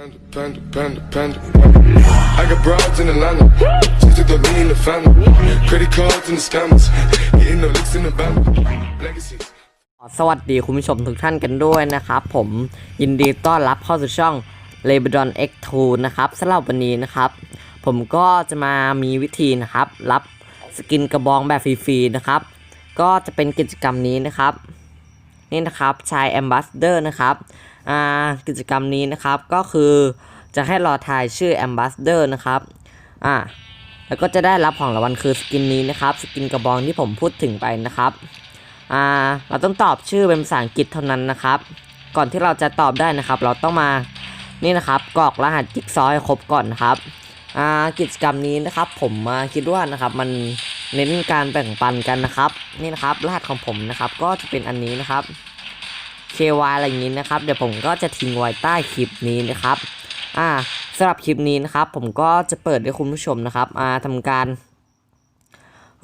Panda, panda, panda. I got broads in Atlanta. Just to the lean in the family. Credit cards and the scammers. Getting no licks in the band. Legacies. สวัสดีคุณผู้ชมทุกท่านกันด้วยนะครับผมยินดีต้อนรับเข้าสู่ช่อง l e b r o n X2 นะครับสำหรับวันนี้นะครับ ผมก็จะมามีวิธีนะครับ รับสกินกระบองแบบฟรีๆนะครับ ก็จะเป็นกิจกรรมนี้นะครับ นี่นะครับชายแอมบ s สเดอร์นะครับ กิจกรรมนี้นะครับก็คือจะให้รอทายชื่อแอมบ s สเดอร์นะครับอ่าแล้วก็จะได้รับของรางวัลคือสกินนี้นะครับสกินกระบองที่ผมพูดถึงไปนะครับอ่าเราต้องตอบชื่อเป็นภาษาอังกฤษเท่านั้นนะครับ ก่อนที่เราจะตอบได้นะครับ เราต้องมานี่นะครับกรอกรหัสจิ๊กซอว์ให้ครบก่อนนะครับอ่ากิจกรรมนี้นะครับ ผมมาคิดว่านะครับมันเน้นการแบ่งปันกันนะครับ นี่นะครับรหัสของผมนะครับ ก็จะเป็นอันนี้นะครับ KY อะไรอย่างนี้นะครับ เดี๋ยวผมก็จะทิ้งไว้ใต้คลิปนี้นะครับ อ่าสำหรับคลิปนี้นะครับ ผมก็จะเปิดให้คุณผู้ชมนะครับ อ่าทำการ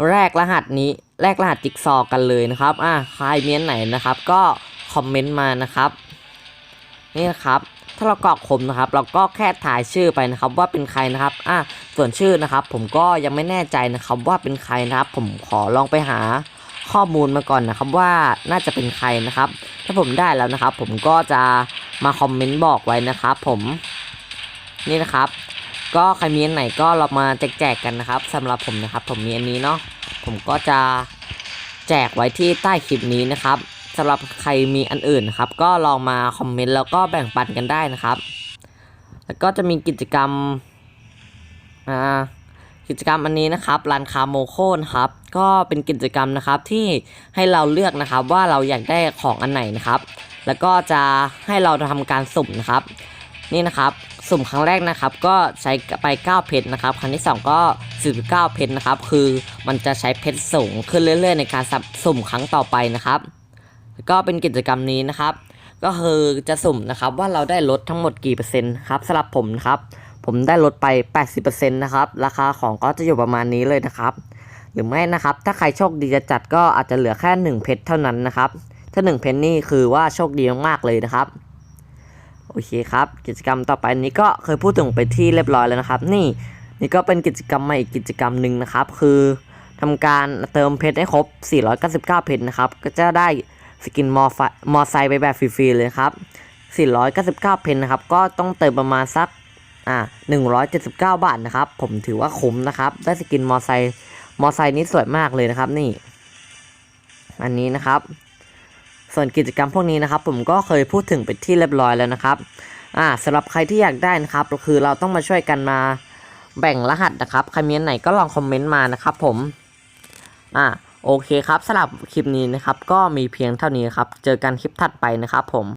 แรกรหัสนี้ แรกรหัสจิ๊กซอกันเลยนะครับ อ่าใครเมียนไหนนะครับ ก็คอมเมนต์มานะครับ นี่นะครับถ้าเรากรอกคมนะครับ เราก็แค่ถ่ายชื่อไปนะครับ ว่าเป็นใครนะครับ อ่าส่วนชื่อนะครับ ผมก็ยังไม่แน่ใจนะครับว่าเป็นใครนะครับ ผมขอลองไปหาข้อมูลมาก่อนนะครับ ว่าน่าจะเป็นใครนะครับ ถ้าผมได้แล้วนะครับ ผมก็จะมาคอมเมนต์บอกไว้นะครับผมนี่นะครับ ก็ใครมีอันไหนก็เรามาแจกๆกันนะครับสำหรับผมนะครับ ผมมีอันนี้เนาะผมก็จะแจกไว้ที่ใต้คลิปนี้นะครับสำหรับใครมีอันอื่นนะครับ ก็ลองมาคอมเมนต์แล้วก็แบ่งปันกันได้นะครับ แล้วก็จะมีกิจกรรมอ่า กิจกรรมอันนี้นะครับร้านคาโมโคนะครับก็เป็นกิจกรรมนะครับที่ให้เราเลือกนะครับว่าเราอยากได้ของอันไหนนะครับ แล้วก็จะให้เราทำการสุ่มนะครับ นี่นะครับสุ่มครั้งแรกนะครับ ก็ใช้ไป9เพชรนะครับ ครั้งที่ 2 ก็49เพชรนะครับ คือมันจะใช้เพชรสูงขึ้นเรื่อย ๆ ในการส,สุ่มครั้งต่อไปนะครับ ก็เป็นกิจกรรมนี้นะครับ ก็คือจะสุ่มนะครับว่าเราได้ลดทั้งหมดกี่เปอร์เซ็นต์ครับสำหรับผมนะครับ ผมได้ลดไป 80%นะครับ ราคาของก็จะอยู่ประมาณนี้เลยนะครับ หรือไม่นะครับ ถ้าใครโชคดีจะจัดก็อาจจะเหลือแค่ 1 เพชรเท่านั้นนะครับ ถ้า 1 เพชรนี่คือว่าโชคดีมากๆเลยนะครับ โอเคครับ กิจกรรมต่อไปนี้ก็เคยพูดถึงไปที่เรียบร้อยแล้วนะครับ นี่นี่ก็เป็นกิจกรรมใหม่อีกกิจกรรมหนึ่งนะครับ คือทำการเติมเพชรให้ครบ 499 เพชรนะครับ ก็จะได้สกินมอไฟมอไซค์ไปแบบฟรีๆเลยครับ 499 เพชรนะครับ ก็ต้องเติมประมาณสัก อ่า179 บาทนะครับ ผมถือว่าคุ้มนะครับ ได้สกินมอไซค์มอไซค์นี้สวยมากเลยนะครับ นี่ อันนี้นะครับ ส่วนกิจกรรมพวกนี้นะครับ ผมก็เคยพูดถึงไปที่เรียบร้อยแล้วนะครับ อ่าสำหรับใครที่อยากได้นะครับก็คือเราต้องมาช่วยกันมาแบ่งรหัสนะครับ ใครมีอันไหนก็ลองคอมเมนต์มานะครับ ผม อ่าโอเคครับสำหรับคลิปนี้นะครับ ก็มีเพียงเท่านี้ครับ เจอกันคลิปถัดไปนะครับผม